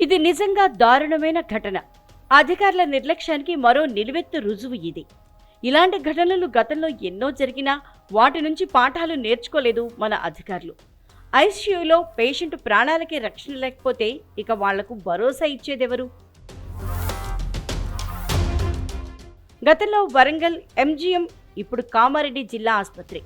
ఇది నిజంగా దారుణమైన ఘటన. అధికారుల నిర్లక్ష్యానికి మరో నిలువెత్తు రుజువు ఇది. ఇలాంటి ఘటనలు గతంలో ఎన్నో జరిగినా వాటి నుంచి పాఠాలు నేర్చుకోలేదు మన అధికారులు. ఐసీయూలో పేషెంట్ ప్రాణాలకి రక్షణ లేకపోతే ఇక వాళ్ళకు భరోసా ఇచ్చేదెవరు? గతంలో వరంగల్ ఎంజీఎం ఇప్పుడు కామారెడ్డి జిల్లా ఆసుపత్రి.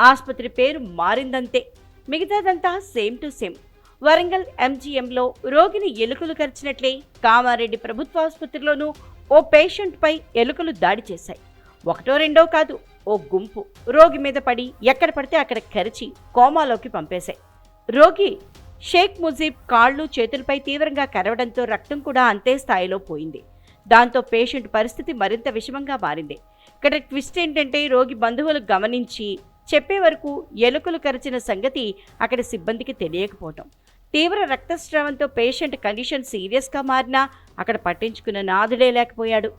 ఆసుపత్రి పేరు మారిందంతే. మిగతాదంతా సేమ్ టు సేమ్. వరంగల్ ఎంజీఎంలో రోగిని ఎలుకలు కరిచినట్లే కామారెడ్డి ప్రభుత్వ ఆసుపత్రిలోనూ ఓ పేషెంట్పై ఎలుకలు దాడి చేశాయి. ఒకటో రెండో కాదు ఓ గుంపు రోగి మీద పడి ఎక్కడ పడితే అక్కడ కరిచి కోమాలోకి పంపేశాయి. రోగి షేక్ ముజీబ్ కాళ్ళు చేతులపై తీవ్రంగా కరవడంతో రక్తం కూడా అంతే స్థాయిలో పోయింది. దాంతో పేషెంట్ పరిస్థితి మరింత విషమంగా మారింది. ఇక్కడ ట్విస్ట్ ఏంటంటే రోగి బంధువులు గమనించి చెప్పే వరకు ఎలుకలు కరిచిన సంగతి అక్కడి సిబ్బందికి తెలియకపోవటం. తీవ్ర రక్తస్రావంతో పేషెంట్ కండిషన్ సీరియస్గా మారినా అక్కడ పట్టించుకున్న నాదుడే లేకపోయాడు.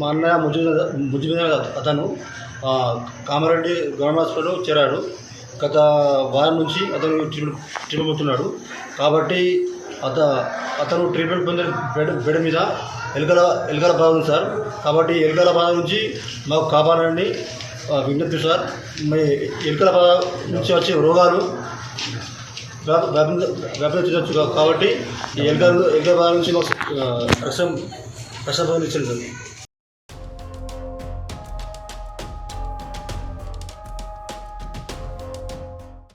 మా అన్నయ్య ముజుబ్ ముజుబ్ అతను కామారెడ్డి గవర్నమెంట్ హాస్పిటల్ చేరాడు. గత వారం నుంచి అతను ట్రీట్మెంట్ పొందుతున్నాడు కాబట్టి అత అతను ట్రీట్మెంట్ పొందిన బెడ్ బెడ్ మీద ఎలుకల ఎలుకల బాధ ఉంది సార్. కాబట్టి ఎలుకల బాధ నుంచి మాకు కాపాడండి ఆ, విజ్ఞప్తి సార్. మీ ఎలుకల బాధ నుంచి వచ్చే రోగాలు వ్యాప- వ్యాపించవచ్చు కాబట్టి ఈ ఎలుకల ఎలుకల నుంచి మాకు ఆ, రక్షణ ఇచ్చింది